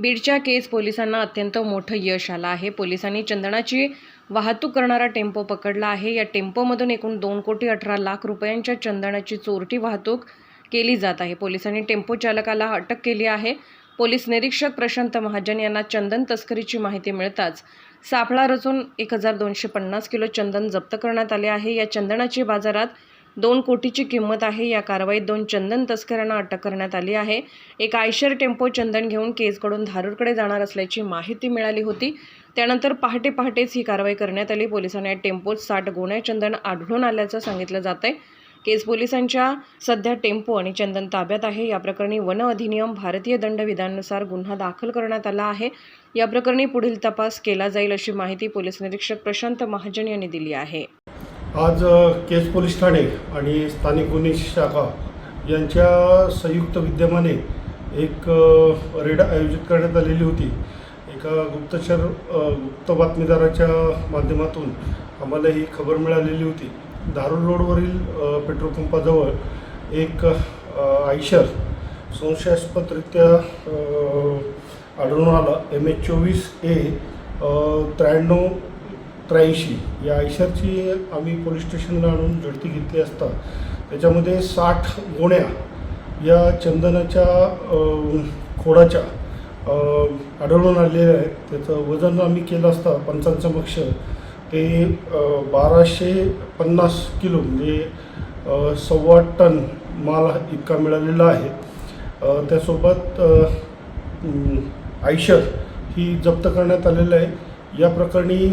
बीडच्या केस पोलिसांना अत्यंत मोठं यश आलं आहे. पोलिसांनी चंदनाची वाहतूक करणारा टेम्पो पकडला आहे. या टेम्पोमधून एकूण दोन कोटी अठरा लाख रुपयांच्या चंदनाची चोरटी वाहतूक केली जात आहे. पोलिसांनी टेम्पो चालकाला अटक केली आहे. पोलीस निरीक्षक प्रशांत महाजन यांना चंदन तस्करीची माहिती मिळताच सापळा रचून एक हजार दोनशे पन्नास किलो चंदन जप्त करण्यात आले आहे. या चंदनाची बाजारात दोन कोटीची किंमत आहे. या कारवाईत दोन चंदन तस्करांना अटक करण्यात आली आहे. एक आयशर टेम्पो चंदन घेऊन केजकडून धारूरकडे जाणार असल्याची माहिती मिळाली होती. त्यानंतर पहाटे पहाटेच ही कारवाई करण्यात आली. पोलिसांनी या टेम्पोत साठ गोण्या चंदन आढळून आल्याचं सांगितलं जात आहे केस पोलिसांच्या सध्या टेम्पो आणि चंदन ताब्यात आहे. या प्रकरणी वन अधिनियम भारतीय दंडविधानानुसार गुन्हा दाखल करण्यात आला आहे. या प्रकरणी पुढील तपास केला जाईल अशी माहिती पोलीस निरीक्षक प्रशांत महाजन यांनी दिली आहे. आज केज पोलीस ठाणे आणि स्थानिक गुन्हे शाखा यांच्या संयुक्त विद्यमाने एक रेड आयोजित करण्यात आलेली होती. एका गुप्तचर गुप्त बातमीदाराच्या माध्यमातून आम्हाला ही खबर मिळालेली होती. धारूर रोडवरील पेट्रोल पंपाजवळ एक आयशर संशयास्पदरित्या आढळून आला. एम एच चोवीस ए त्र्याण्णव त्र्याऐंशी. या आयशरची आम्ही पोलीस स्टेशनला आणून झडती घेतली असता त्याच्यामध्ये साठ गोण्या या चंदनाच्या खोडाच्या आढळून आलेल्या आहेत. त्याचं वजन आम्ही केलं असता पंचांसमक्ष. ते बाराशे पन्नास किलो म्हणजे सव्वा टन माल इतका मिळालेला आहे. त्यासोबत आयशर ही जप्त करण्यात आलेलं आहे. या प्रकरणी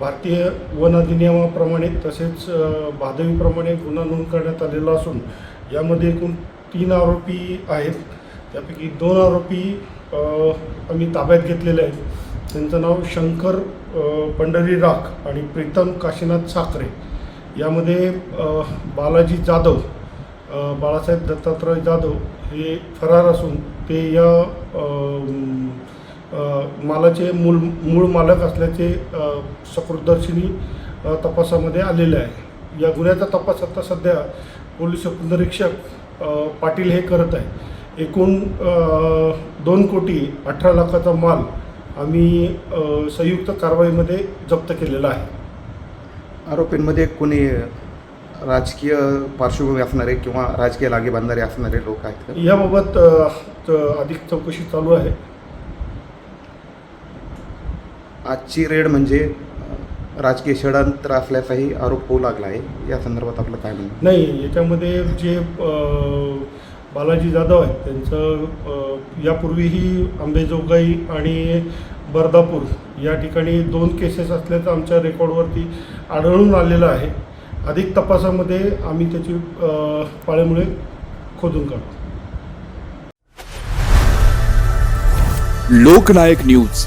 भारतीय वन अधिनियमाप्रमाणे तसेच भादवीप्रमाणे गुन्हा नोंद करण्यात आलेला असून यामध्ये एकूण तीन आरोपी आहेत. त्यापैकी दोन आरोपी आम्ही ताब्यात घेतलेले आहेत. त्यांचं नाव शंकर पंढरी राख आणि प्रीतम काशीनाथ साखरे. यामध्ये बालाजी जाधव बाळासाहेब दत्तात्रय जाधव हे फरार असून ते या मालाचे मूळ मूळ मालक असल्याचे सकृतदर्शिनी तपासामध्ये आलेले आहे. या गुन्ह्याचा तपास आता सध्या पोलीस उपनिरीक्षक पाटील हे करत आहे. एकूण दोन कोटी अठरा लाखाचा माल आम्ही संयुक्त कारवाईमध्ये जप्त केलेला आहे. आरोपींमध्ये कोणी राजकीय पार्श्वभूमी असणारे किंवा राजकीय लागे बांधणारे असणारे लोक आहेत? याबाबत अधिक चौकशी चालू आहे. आजची रेड म्हणजे राजकीय षडयंत्र असल्याचाही आरोप होऊ लागला आहे. या संदर्भात आपलं काय म्हणणं? नाही याच्यामध्ये जे बालाजी जाधव आहेत त्यांचं यापूर्वीही अंबेजोगाई आणि बर्दापूर या ठिकाणी दोन केसेस असल्याचं आमच्या रेकॉर्डवरती आढळून आलेलं आहे. अधिक तपासामध्ये आम्ही त्याची पाळेमुळे खोदून काढू. लोकनायक न्यूज.